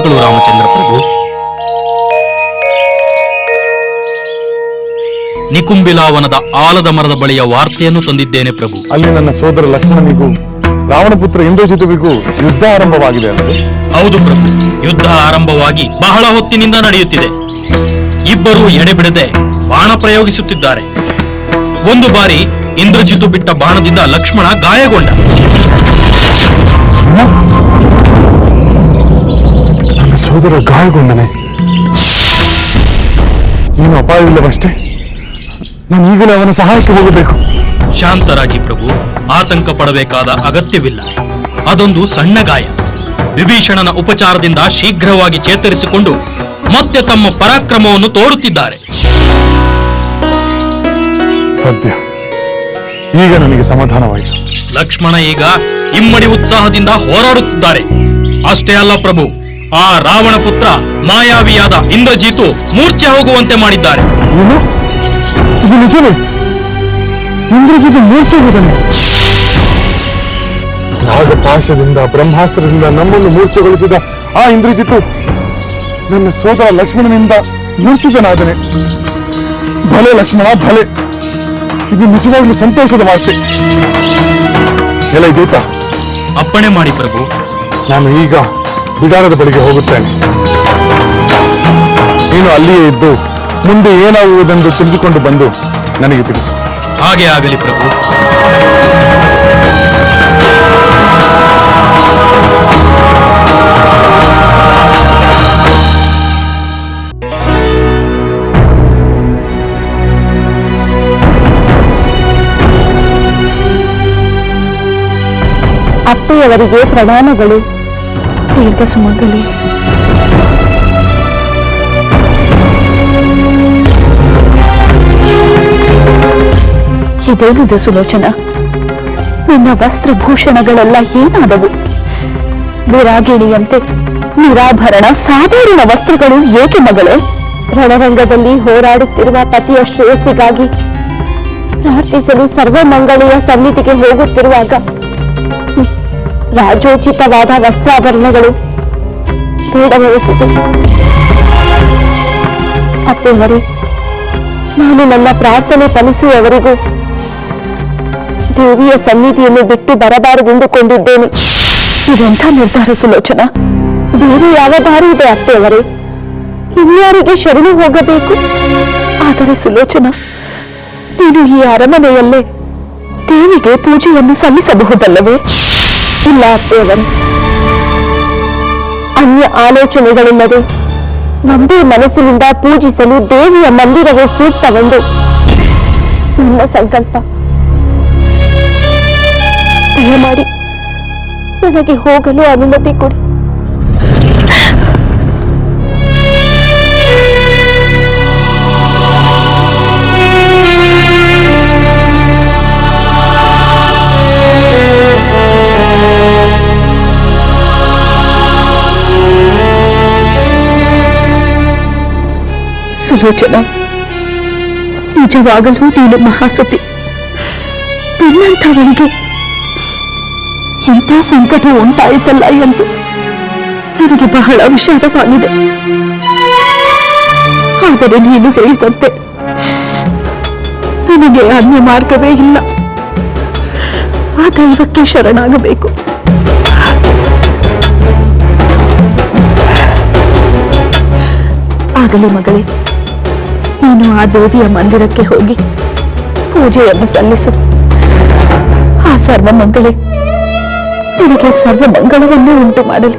ಪ್ರಣಾಮಗಳು ರಾಮಚಂದ್ರ ಪ್ರಭು. ನಿಕುಂಬಿಲಾವನದ ಆಲದ ಮರದ ಬಳಿಯ ವಾರ್ತೆಯನ್ನು ತಂದಿದ್ದೇನೆ ಪ್ರಭು. ಅಲ್ಲಿ ನನ್ನ ಸೋದರ ಲಕ್ಷ್ಮಣನಿಗೂ ರಾವಣಪುತ್ರ ಇಂದ್ರಜಿತುವಿಗೂ ಯುದ್ಧ ಆರಂಭವಾಗಿದೆ ಅಲ್ಲದೆ ಹೌದು ಪ್ರಭು ಯುದ್ಧ ಆರಂಭವಾಗಿ ಬಹಳ ಹೊತ್ತಿನಿಂದ ನಡೆಯುತ್ತಿದೆ. ಇಬ್ಬರು ಎಡೆಬಿಡದೆ ಬಾಣ ಪ್ರಯೋಗಿಸುತ್ತಿದ್ದಾರೆ. ಒಂದು ಬಾರಿ ಇಂದ್ರಜಿತು ಬಿಟ್ಟ ಬಾಣದಿಂದ ಲಕ್ಷ್ಮಣ ಗಾಯಗೊಂಡ. ಸೋದರ ಗಾಯಗೊಂಡನೆ ಏನು ಅಪಾಯವಿಲ್ಲವಷ್ಟೇ? ನಾನು ಈಗಲೇ ಅವನ ಸಹಾಯಕ್ಕೆ ಹೋಗಬೇಕು. ಶಾಂತರಾಗಿ ಪ್ರಭು ಆತಂಕ ಪಡಬೇಕಾದ ಅಗತ್ಯವಿಲ್ಲ. ಅದೊಂದು ಸಣ್ಣ ಗಾಯ. ವಿಭೀಷಣನ ಉಪಚಾರದಿಂದ ಶೀಘ್ರವಾಗಿ ಚೇತರಿಸಿಕೊಂಡು ಮತ್ತೆ ತಮ್ಮ ಪರಾಕ್ರಮವನ್ನು ತೋರುತ್ತಿದ್ದಾರೆ. ಸದ್ಯ. ಈಗ ನನಗೆ ಸಮಾಧಾನವಾಯಿತು. ಲಕ್ಷ್ಮಣ ಈಗ ಇಮ್ಮಡಿ ಉತ್ಸಾಹದಿಂದ ಹೋರಾಡುತ್ತಿದ್ದಾರೆ. ಅಷ್ಟೇ ಅಲ್ಲ ಪ್ರಭು ಆ ರಾವಣ ಪುತ್ರ ಮಾಯಾವಿಯಾದ ಇಂದ್ರಜೀತು ಮೂರ್ಛೆ ಹೋಗುವಂತೆ ಮಾಡಿದ್ದಾರೆ. ಇದು ನಿಜವೇ? ಇಂದ್ರಜಿತು ಮೂರ್ಛೆ ಹೋದನೆ? ನಾಗಪಾಶದಿಂದ ಬ್ರಹ್ಮಾಸ್ತ್ರದಿಂದ ನಮ್ಮನ್ನು ಮೂರ್ಛೆಗೊಳಿಸಿದ ಆ ಇಂದ್ರಜಿತು ನನ್ನ ಸೋದರ ಲಕ್ಷ್ಮಣನಿಂದ ಮೂರ್ಛಿತನಾದನೆ. ಭಲೆ ಲಕ್ಷ್ಮಣ ಭಲೆ. ಇದು ನಿಜವಾಗ್ಲೂ ಸಂತೋಷದ ವಾರ್ತೆ ಎಲ್ಲ ದೂತ. ಅಪ್ಪಣೆ ಮಾಡಿ ಪ್ರಭು. ನಾನು ಈಗ ಬಿಡಾರದ ಬಳಿಗೆ ಹೋಗುತ್ತೇನೆ. ನೀನು ಅಲ್ಲಿಯೇ ಇದ್ದು ಮುಂದೆ ಏನಾಗುವುದೆಂದು ತಿಳಿದುಕೊಂಡು ಬಂದು ನನಗೆ ತಿಳಿಸು. ಹಾಗೆ ಆಗಲಿ ಪ್ರಭು. ಅಪ್ಪೆಯವರಿಗೆ ಪ್ರಣಾಮಗಳು. ದೀರ್ಘ ಸುಮಂಗಲಿ ಇದೇನಿದು ಸುಲೋಚನ ನಿನ್ನ ವಸ್ತ್ರಭೂಷಣಗಳೆಲ್ಲ ಏನಾದವು ವಿರಾಗಿಣಿಯಂತೆ ನಿರಾಭರಣ ಸಾಧಾರಣ ವಸ್ತ್ರಗಳು ಏಕೆ ಮಗಳೇ ರಣರಂಗದಲ್ಲಿ ಹೋರಾಡುತ್ತಿರುವ ಪತಿಯ ಶ್ರೇಯಸ್ಸಿಗಾಗಿ ಪ್ರಾರ್ಥಿಸಲು ಸರ್ವಮಂಗಳೀಯ ಸನ್ನಿಧಿಗೆ ಹೋಗುತ್ತಿರುವಾಗ ರಾಜೋಚಿತವಾದ ವಸ್ತ್ರಾಭರಣಗಳು ಬೇಡವೆನಿಸಿದೆ ಅತ್ತೆ ಹರಿ ನಾನು ನನ್ನ ಪ್ರಾರ್ಥನೆ ಫಲಿಸುವವರೆಗೂ ದೇವಿಯ ಸನ್ನಿಧಿಯನ್ನು ಬಿಟ್ಟು ಬರಬಾರದೆಂದುಕೊಂಡಿದ್ದೇನೆ. ಇದೆಂಥ ನಿರ್ಧಾರ ಸುಲೋಚನ? ಬೇರೆ ಯಾವ ದಾರಿ ಇದೆ ಅತ್ತೆಯವರೇ ಇನ್ಯಾರಿಗೆ ಶರಣು ಹೋಗಬೇಕು? ಆದರೆ ಸುಲೋಚನ, ನೀನು ಈ ಅರಮನೆಯಲ್ಲೇ ದೇವಿಗೆ ಪೂಜೆಯನ್ನು ಸಲ್ಲಿಸಬಹುದಲ್ಲವೇ? ಇಲ್ಲ ಅತ್ತೆಯವರೇ ಅನ್ಯ ಆಲೋಚನೆಗಳಿಲ್ಲದೆ ಒಂದೇ ಮನಸ್ಸಿನಿಂದ ಪೂಜಿಸಲು ದೇವಿಯ ಮಂದಿರವೇ ಸೂಕ್ತವೆಂದು ನನ್ನ ಸಂಕಲ್ಪ. ದಯಮಾಡಿ ನನಗೆ ಹೋಗಲು ಅನುಮತಿ ಕೊಡಿ. ಸುಲೋಚನ ನಿಜವಾಗಲೂ ನೀನು ಮಹಾಸತಿ. ನಿನ್ನಂಥವಳಿಗೆ ಇಂಥ ಸಂಕಟ ಉಂಟಾಯಿತಲ್ಲ ಎಂದು ನನಗೆ ಬಹಳ ವಿಷಾದವಾಗಿದೆ. ಆದರೆ ನೀನು ಹೇಳಿದಂತೆ ನನಗೆ ಅನ್ಯ ಮಾರ್ಗವೇ ಇಲ್ಲ. ಆ ದೈವಕ್ಕೆ ಶರಣಾಗಬೇಕು. ಆಗಲಿ ಮಗಳೇ. ನೀನು ಆ ದೇವಿಯ ಮಂದಿರಕ್ಕೆ ಹೋಗಿ ಪೂಜೆಯನ್ನು ಸಲ್ಲಿಸು. ಆ ಸರ್ವಮಂಗಳೆ ನಿನಗೆ ಸರ್ವಮಂಗಳವನ್ನು ಉಂಟು ಮಾಡಲಿ